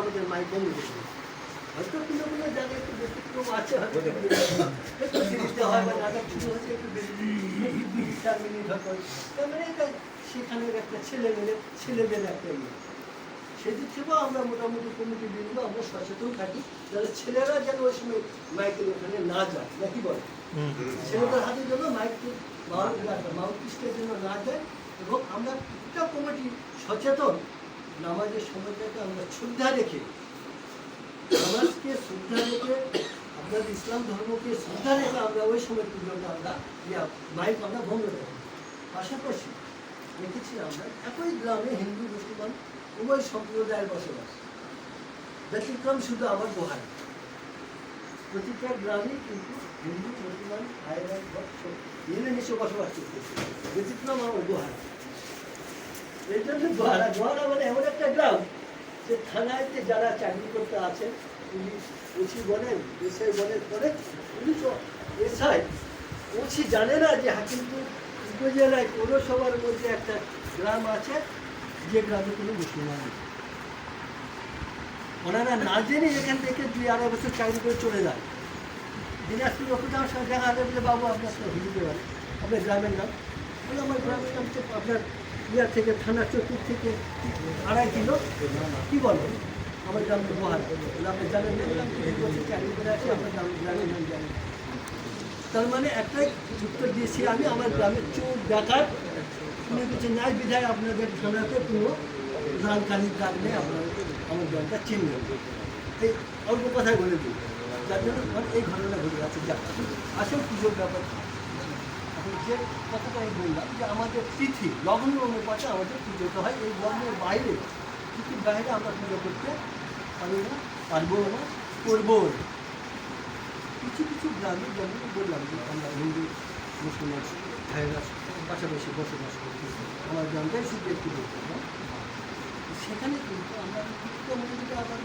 আমাদের মাইক বন্ধ করে দিই। হয়তো কোনো কোনো জায়গায় একটু ব্যতিক্রম আছে হয়তো একটু জিনিসটা হয় বা নাটক শুরু হচ্ছে একটু বেশি মিনিট চার মিনিট হয়তো তার মানে এটা সেখানের একটা ছেলে মেয়ে ছেলেদের একটা ইয়ে। সেদিক থেকেও আমরা মোটামুটি কমিটি বৃন্দ আমরা সচেতন থাকি যাতে ছেলেরা যেন ওই সময় মাইকের ওখানে না যায় নাকি বলে? ছেলেদের হাতে যেন মাইক মাউথ পিসটার জন্য না যায় এবং আমরা একটা কমিটি সচেতন নামাজের সময়টাকে আমরা শ্রদ্ধা রেখে নামাজকে শ্রদ্ধা রেখে আপনার ইসলাম ধর্মকে শ্রদ্ধা রেখে আমরা ওই সময় পর্যন্ত আমরা ইয়া মাইক আমরা বন্ধ রাখি পাশাপাশি দেখেছি আমরা একই গ্রামে হিন্দু, মুসলমান উভয় সম্প্রদায়ের বসবাস। ব্যতিক্রম শুধু আমার গোহাই প্রতিটা গ্রামে কিন্তু হিন্দু, মুসলমান ভাইরা মিলেমিশে বসবাস করতেছে। ব্যতিক্রম আমার গোহাই এই জন্য গোহারা গোহারা মানে এমন একটা গ্রাম যে থানায় যারা চাকরি করতে আছেন পুলিশ, ওসি বলেন, এসআই বলেন পরে পুলিশ এসআই, ওসি জানে না যে হাকিমপুর উপজেলায় পৌরসভার মধ্যে একটা গ্রাম আছে, যে গ্রামে কোনো মুসলমান নেই। ওনারা না জেনে এখান থেকে দুই আড়াই বছর চাকরি করে চলে যায়। দিনাজপুর লোকটা সঙ্গে দেখা হবে যে বাবু, আপনার হিন্দু বাড়ি আপনার গ্রামের নাম। বলে, আমার গ্রামের নাম আপনার ইয়ার থেকে, থানা চতুর থেকে আড়াই কিলো। কি বলো? আমার গ্রাম বলে আপনি জানেন চাকরি করে জানি তার মানে একটাই উত্তর দিয়েছি আমি, আমার গ্রামের চোর ডাকাত উনি কিছু ন্যায় বিধায় আপনাদের থানাতে কোনো রানকানির দাগ নেই, আপনার আমার গ্রামটা চিনবেন এই অল্প কথাই বলে দিই, যার জন্য এই ঘটনা ঘটে আছে যা আসল পুজোর ব্যাপার যে কথাটা আমি বললাম যে আমাদের তিথি, লগ্ন অনুপাতে আমাদের পুজোটা হয় এই লগ্নের বাইরে। তিথির বাইরে আমরা পুজো করতে পারি না, পারব না, করব না। কিছু কিছু গ্রামে যেমন বললাম যে আমরা হিন্দু মুসলমান ভাইরা পাশাপাশি বসবাস করছি। আমার গ্রামটাই শুধু একটু বলতে সেখানে কিন্তু আমরা কিছুটা মন্দিরে আবার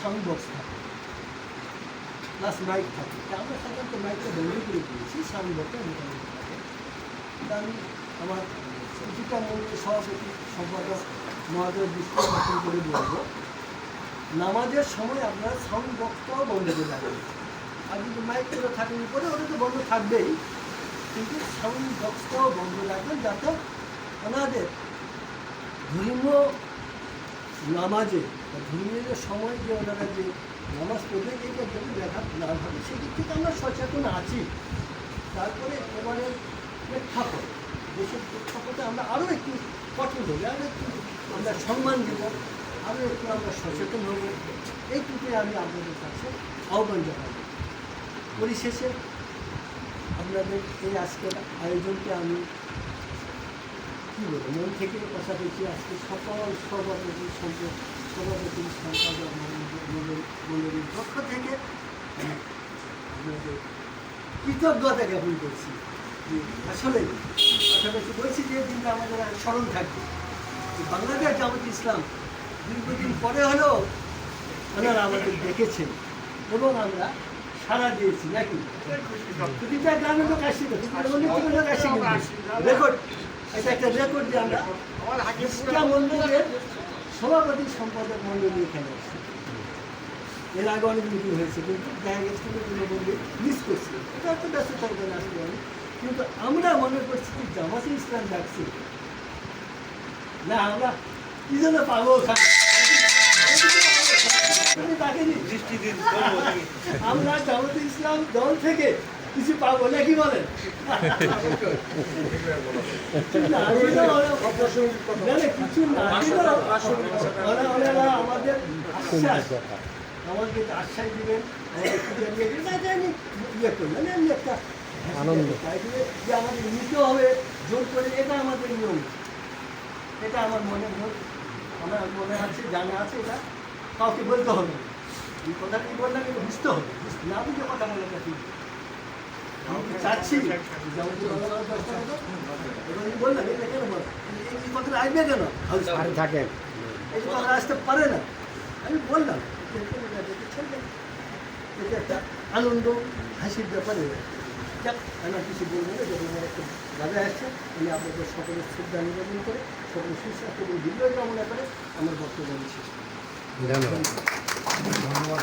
সাউন্ড বক্স থাকে। প্লাস মাইক থাকে। আমরা সাধারণত মাইকটা বন্ধ করে দিয়েছি সাউন্ড বক্সটা মোটামুটি আমি আমার কিছুটা মন্দিরের সভাপতি সম্পাদক মহাদেব বিশ্লেষণ করে বলব, নামাজের সময় আপনার সাউন্ড বক্সটাও বন্ধ করে রাখবেন। আর যদি মাইকগুলো থাকে উপরে, ওটা তো বন্ধ থাকবেই। কিন্তু সাউন্ড বক্সটাও বন্ধ রাখবেন যাতে ওনাদের ধর্মীয় নামাজে ধর্মীয় সময় যে ওনারা যে নামাজ পড়বে এইটা যেন ব্যাঘাত না ঘটে। সেদিক থেকে আমরা সচেতন আছি। তারপরে এবারে প্রেক্ষাপট। দেশের প্রেক্ষাপটে আমরা আরও একটু কঠোর হবে আরও একটু আমরা সম্মান দেব আরও একটু আমরা সচেতন হব। এইটুকুই আমি আপনাদের কাছে আহ্বান জানাব। পরিশেষে আপনাদের এই আজকের আয়োজনকে আমি কী বলব, মন থেকে কথা বলছি আজকে সকল সভাপতি সম্পর্ক, সভাপতি সম্পাদক মন্ডলীর পক্ষ থেকে আপনাদের কৃতজ্ঞতা জ্ঞাপন করছি। আসলে বলছি যে দিনটা আমাদের স্মরণ থাকবে। বাংলাদেশ জামাত ইসলাম দীর্ঘদিন পরে হলেও ওনারা আমাদের দেখেছেন এবং আমরা সারা দিয়েছি, নাকি? প্রতিটা গ্রামের লোক আসছিল লোক আসছিল। রেকর্ড, এটা একটা রেকর্ড যে আমরা ইসলাম মন্দিরের সভাপতি সম্পাদক মন্ডলী এখানে আসছে। এর আগে অনেক মিটিং হয়েছে, কিন্তু দেখা গেছে মিস করছে। এটা একটা ব্যস্ত থাকবে না আসলে অনেক। কিন্তু আমরা মনে করছি যে জামাতে ইসলাম ডাকছে না আমরা কি জন্য পাবো আমরা জামাতে ইসলাম দল থেকে কিছু পাবো নাকি বলেন? কিছু না দিলেও ওরা- না, না, কিছু না দিলেও ওরা- ওনারা আমাদের আশ্বাস আমাদেরকে আশ্বাস দিবেন আমাদের পূজা নিয়ে দিবেন না জানি ইয়ে একটা আনন্দ। যে আমাদের নিতে হবে জোর করে এটা আমাদের নিয়ম এটা আমার মনে আমার মনে আছে জানা আছে এটা কাউকে বলতে হবে। এই কথাটি বললাম এটা বুঝতে হবে না বুঝে কথা বলাটা ঠিক চাচ্ছি কি বলা বললাম এটা কেন বল এই কথাটা আসবে কেন থাকেন এই কথা আসতে পারে না আমি বললাম। এটা একটা আনন্দ হাসির ব্যাপারে যাক আমি আর কিছু বলব না যখন আমার একটা দাদা আসছে আমি আপনাদের সকলের শ্রদ্ধা নিবেদন করে সকলের সুস্বাস্থ্য এবং দীর্ঘ কামনা করে আমার বক্তব্য আমি শেষ করি ধন্যবাদ।